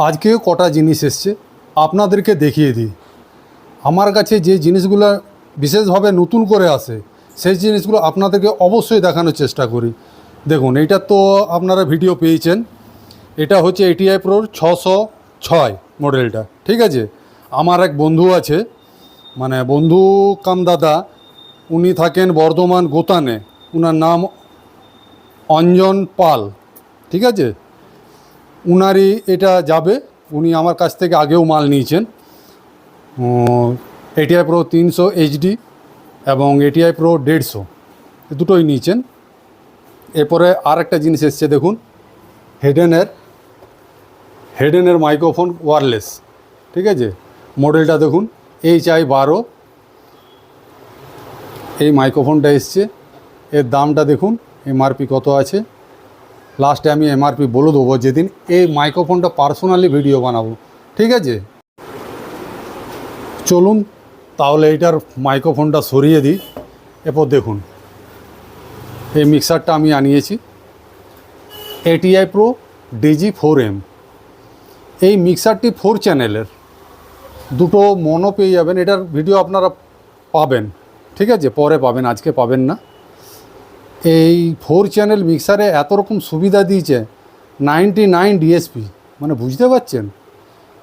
আজকে কটা জিনিস এসছে, আপনাদেরকে দেখিয়ে দিই। আমার কাছে যে জিনিসগুলো বিশেষভাবে নতুন করে আসে, সেই জিনিসগুলো আপনাদেরকে অবশ্যই দেখানোর চেষ্টা করি। দেখুন এটা তো আপনারা ভিডিও পেয়েছেন, এটা হচ্ছে এটিআই প্রোর ছশো ছয় মডেলটা, ঠিক আছে? আমার এক বন্ধু আছে মানে বন্ধু কাম দাদা, উনি থাকেন বর্ধমান গোতানে, উনার নাম অঞ্জন পাল, ঠিক আছে? উনারই এটা যাবে, উনি আমার কাছ থেকে আগেও মাল নিয়েছেন। এটিআই প্রো তিনশো এইচডি এবং এটিআই প্রো দেড়শো দুটোই নিয়েছেন। এরপরে আর একটা জিনিস এসছে, দেখুন হেডেনের হেডেনের মাইক্রোফোন ওয়ারলেস ঠিক আছে? মডেলটা দেখুন এইচ আই বারো এই মাইক্রোফোনটা এসছে। এর দামটা দেখুন এমআরপি কত আছে? লাস্টে আমি এমআরপি বলে দেবো যেদিন এই মাইক্রোফোনটা পার্সোনালি ভিডিও বানাবো। ঠিক আছে? চলুন, তাহলে এইটার মাইক্রোফোনটা সরিয়ে দিই। এরপর দেখুন, এই মিক্সারটা আমি আনিয়েছি। ATI pro DG four M এই মিক্সারটি ফোর চ্যানেলের দুটো মনও পেয়ে যাবেন। এটার ভিডিও আপনারা পাবেন। ঠিক আছে? পরে পাবেন, আজকে পাবেন না। এই ফোর চ্যানেল মিক্সারে এত রকম সুবিধা দিয়েছে নাইনটি নাইন ডিএসপি মানে বুঝতে পারছেন?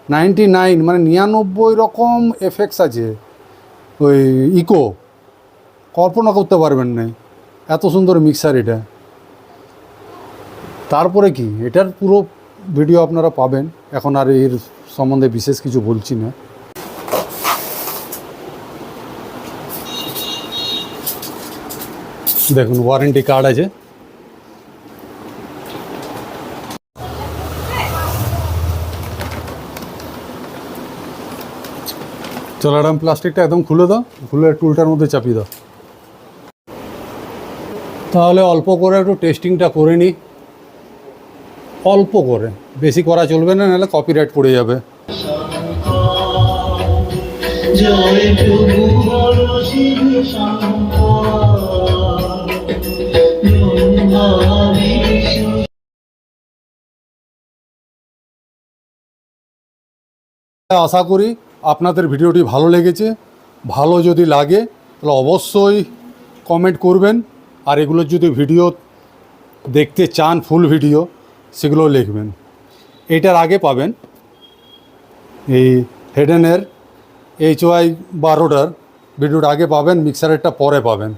নাইনটি নাইন মানে নিরানব্বই রকম এফেক্টস আছে, ওই ইকো কল্পনা করতে পারবেন না, এত সুন্দর মিক্সার এটা। তারপরে কি, এটার পুরো ভিডিও আপনারা পাবেন, এখন আর এর সম্বন্ধে বিশেষ কিছু বলছি না। দেখুন ওয়ারেন্টি কার্ড আছে। চলো প্লাস্টিকটা একদম খুলে দাও, খুলে টুলটার মধ্যে চাপিয়ে দাও। তাহলে অল্প করে একটু টেস্টিংটা করে নিই অল্প করে, বেশি করা চলবে না, নাহলে কপিরাইট পড়ে যাবে। জয় আশা করি আপনাদের ভিডিওটি ভালো লেগেছে। ভালো যদি লাগে, তাহলে অবশ্যই কমেন্ট করবেন। আর এগুলোর যদি ভিডিও দেখতে চান ফুল ভিডিও সেগুলো লিখবেন। এটার আগে পাবেন এই হেডেনের এইচ ওয়াই বারোটার ভিডিওটা আগে পাবেন মিক্সারেরটা পরে পাবেন।